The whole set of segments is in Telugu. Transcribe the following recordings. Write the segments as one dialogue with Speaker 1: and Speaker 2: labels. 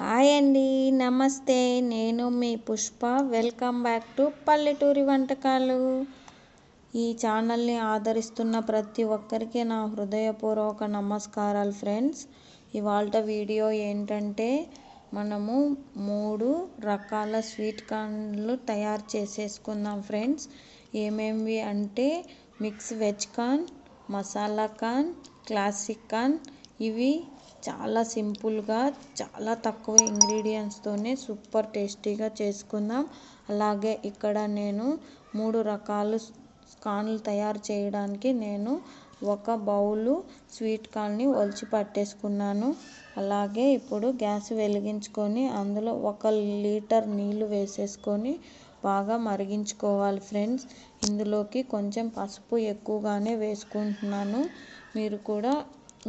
Speaker 1: హాయ్ అండి నమస్తే. నేను మీ పుష్ప. వెల్కమ్ బ్యాక్ టు పల్లెటూరి వంటకాలు. ఈ ఛానల్ని ఆదరిస్తున్న ప్రతి ఒక్కరికి నా హృదయపూర్వక నమస్కారాలు ఫ్రెండ్స్. ఇవాళ వీడియో ఏంటంటే మనము మూడు రకాల స్వీట్ కార్న్లు తయారు చేసేసుకుందాం ఫ్రెండ్స్. ఏమేమి అంటే mix veg corn masala corn classic corn ఇవి చాలా సింపుల్గా చాలా తక్కువ ఇంగ్రీడియంట్స్తోనే సూపర్ టేస్టీగా చేసుకుందాం. అలాగే ఇక్కడ నేను మూడు రకాలు కాన్లు తయారు చేయడానికి నేను ఒక బౌలు స్వీట్ కార్న్ని ఒలిచి పట్టేసుకున్నాను. అలాగే ఇప్పుడు గ్యాస్ వెలిగించుకొని అందులో ఒక లీటర్ నీళ్ళు వేసేసుకొని బాగా మరిగించుకోవాలి ఫ్రెండ్స్. ఇందులోకి కొంచెం పసుపు ఎక్కువగానే వేసుకుంటున్నాను. మీరు కూడా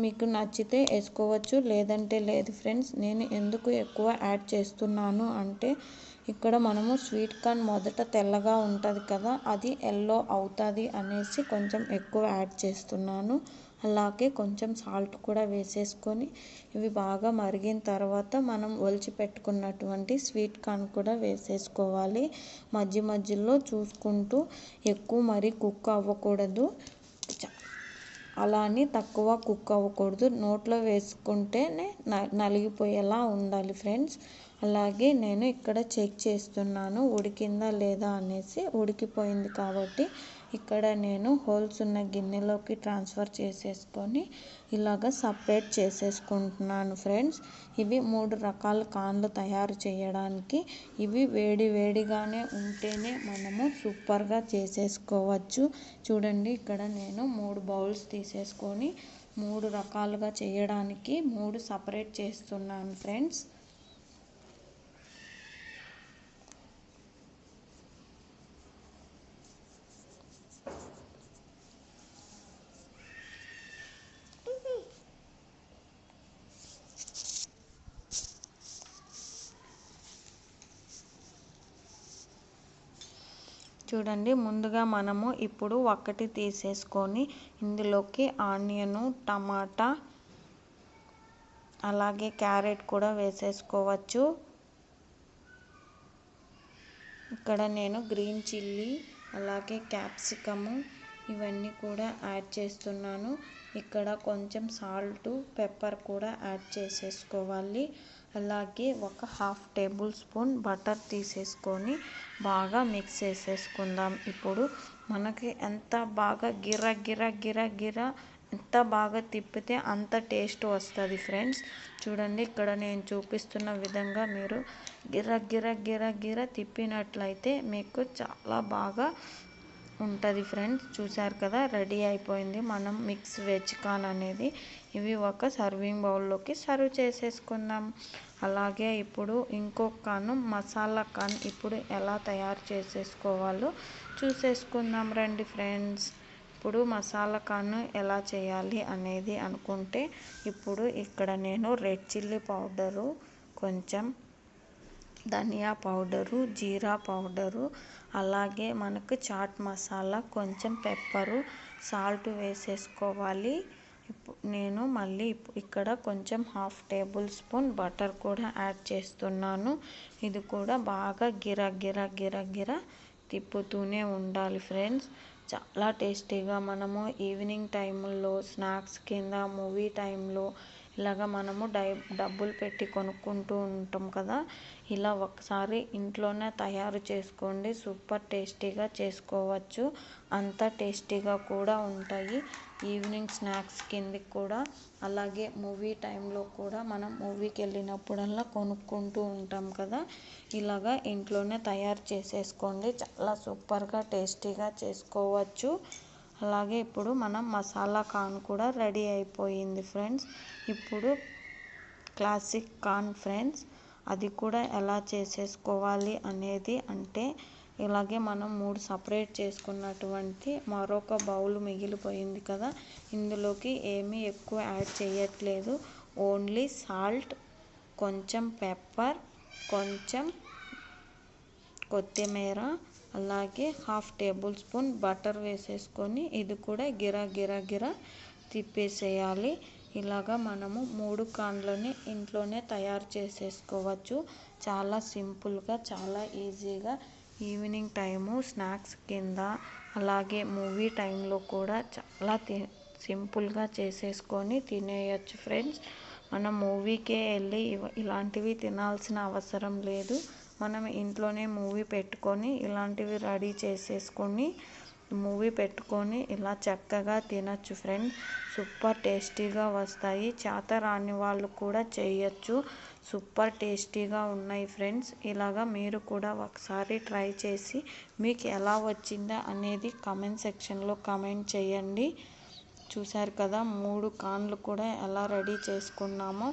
Speaker 1: మీకు నచ్చితే వేసుకోవచ్చు లేదంటే లేదు ఫ్రెండ్స్. నేను ఎందుకు ఎక్కువ యాడ్ చేస్తున్నాను అంటే ఇక్కడ మనము స్వీట్ కార్న్ మొదట తెల్లగా ఉంటుంది కదా అది ఎల్లో అవుతుంది అనేసి కొంచెం ఎక్కువ యాడ్ చేస్తున్నాను. అలాగే కొంచెం సాల్ట్ కూడా వేసేసుకొని ఇవి బాగా మరిగిన తర్వాత మనం ఒలిచి పెట్టుకున్నటువంటి స్వీట్ కార్న్ కూడా వేసేసుకోవాలి. మధ్య మధ్యలో చూసుకుంటూ ఎక్కువ మరి కుక్ అవ్వకూడదు. అలా అని తక్కువ కుక్ అవ్వకూడదు. నోట్లో వేసుకుంటేనే నలిగిపోయేలా ఉండాలి ఫ్రెండ్స్. అలాగే నేను ఇక్కడ చెక్ చేస్తున్నాను ఉడికిందా లేదా అనేసి ఉడికిపోయింది కాబట్టి ఇక్కడ నేను హోల్స్ ఉన్న గిన్నెలోకి ట్రాన్స్ఫర్ చేసేసుకొని ఇలాగ సపరేట్ చేసేసుకుంటున్నాను ఫ్రెండ్స్. ఇవి మూడు రకాల కాన్లు తయారు చేయడానికి. ఇవి వేడి వేడిగానే ఉంటేనే మనము సూపర్గా చేసేసుకోవచ్చు. చూడండి ఇక్కడ నేను మూడు బౌల్స్ తీసేసుకొని మూడు రకాలుగా చేయడానికి మూడు సపరేట్ చేస్తున్నాను ఫ్రెండ్స్. చూడండి ముందుగా మనము ఇప్పుడు ఒకటి తీసేసుకొని ఇందులోకి ఆనియను టమాటా అలాగే క్యారెట్ కూడా వేసేసుకోవచ్చు. ఇక్కడ నేను గ్రీన్ చిల్లీ అలాగే క్యాప్సికము ఇవన్నీ కూడా యాడ్ చేస్తున్నాను. ఇక్కడ కొంచెం సాల్ట్ పెప్పర్ కూడా యాడ్ చేసేసుకోవాలి. అలాగే ఒక హాఫ్ టేబుల్ స్పూన్ బటర్ తీసేసుకొని బాగా మిక్స్ చేసేసుకుందాం. ఇప్పుడు మనకి ఎంత బాగా గిర గిర గిర గిర ఎంత బాగా తిప్పితే అంత టేస్ట్ వస్తుంది ఫ్రెండ్స్. చూడండి ఇక్కడ నేను చూపిస్తున్న విధంగా మీరు గిర గిర గిర గిర తిప్పినట్లయితే మీకు చాలా బాగా ఉంటుంది ఫ్రెండ్స్. చూసారు కదా రెడీ అయిపోయింది. మనం మిక్స్ వెజ్ కాన్ అనేది ఇవి ఒక సర్వింగ్ బౌల్లోకి సర్వ్ చేసేసుకుందాం. అలాగే ఇప్పుడు ఇంకొక కాను మసాలా కాన్ ఇప్పుడు ఎలా తయారు చేసేసుకోవాలో చూసేసుకుందాం రండి ఫ్రెండ్స్. ఇప్పుడు మసాలా కాన్ ఎలా చేయాలి అనేది అనుకుంటే ఇప్పుడు ఇక్కడ నేను రెడ్ చిల్లీ పౌడరు కొంచెం ధనియా పౌడరు జీరా పౌడరు అలాగే మనకు చాట్ మసాలా కొంచెం పెప్పరు సాల్ట్ వేసేసుకోవాలి. నేను మళ్ళీ ఇక్కడ కొంచెం హాఫ్ టేబుల్ స్పూన్ బటర్ కూడా యాడ్ చేస్తున్నాను. ఇది కూడా బాగా గిర గిర గిర గిర తిప్పుతూనే ఉండాలి ఫ్రెండ్స్. చాలా టేస్టీగా మనము ఈవినింగ్ టైంలో స్నాక్స్ కింద మూవీ టైంలో ఇలాగ మనము డై డబ్బులు పెట్టి కొనుక్కుంటూ ఉంటాం కదా. ఇలా ఒకసారి ఇంట్లోనే తయారు చేసుకోండి. సూపర్ టేస్టీగా చేసుకోవచ్చు. అంత టేస్టీగా కూడా ఉంటాయి. ఈవినింగ్ స్నాక్స్ కిందకి కూడా. అలాగే మూవీ టైంలో కూడా మనం మూవీకి వెళ్ళినప్పుడల్లా కొనుక్కుంటూ ఉంటాం కదా. ఇలాగా ఇంట్లోనే తయారు చేసేసుకోండి. చాలా సూపర్గా టేస్టీగా చేసుకోవచ్చు. అలాగే ఇప్పుడు మనం మసాలా కాన్ కూడా రెడీ అయిపోయింది ఫ్రెండ్స్. ఇప్పుడు క్లాసిక్ కాన్ ఫ్రెండ్స్ అది కూడా ఎలా చేసేసుకోవాలి అనేది అంటే ఇలాగే మనం మూడు సపరేట్ చేసుకున్నటువంటి మరొక బౌల్ మిగిలిపోయింది కదా ఇందులోకి ఏమీ ఎక్కువ యాడ్ చేయట్లేదు. ఓన్లీ సాల్ట్ కొంచెం పెప్పర్ కొంచెం కొత్తిమీర అలాగే హాఫ్ టేబుల్ స్పూన్ బటర్ వేసేసుకొని ఇది కూడా గిర గిర గిర తిప్పేసేయాలి. ఇలాగా మనము మూడు కాన్లని ఇంట్లోనే తయారు చేసేసుకోవచ్చు. చాలా సింపుల్గా చాలా ఈజీగా ఈవినింగ్ టైము స్నాక్స్ కింద అలాగే మూవీ టైంలో కూడా చాలా సింపుల్గా చేసేసుకొని తినేయచ్చు ఫ్రెండ్స్. మనం మూవీకే వెళ్ళి ఇలాంటివి తినాల్సిన అవసరం లేదు. మనం ఇంట్లోనే మూవీ పెట్టుకొని ఇలాంటివి రెడీ చేసేసుకొని మూవీ పెట్టుకొని ఇలా చక్కగా తినచ్చు ఫ్రెండ్స్ సూపర్ టేస్టీగా వస్తాయి. చేత రాని వాళ్ళు కూడా చేయొచ్చు. సూపర్ టేస్టీగా ఉన్నాయి ఫ్రెండ్స్. ఇలాగా మీరు కూడా ఒకసారి ట్రై చేసి మీకు ఎలా వచ్చిందా అనేది కమెంట్ సెక్షన్లో కమెంట్ చేయండి. చూశారు కదా మూడు కాన్లు కూడా ఎలా రెడీ చేసుకున్నామో.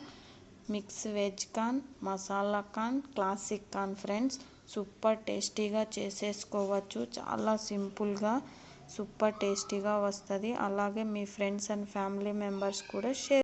Speaker 1: Mix veg corn masala corn classic corn friends. Super టేస్టీగా చేసేసుకోవచ్చు. చాలా సింపుల్గా సూపర్ టేస్టీగా వస్తుంది. అలాగే మీ ఫ్రెండ్స్ అండ్ ఫ్యామిలీ మెంబర్స్ కూడా షేర్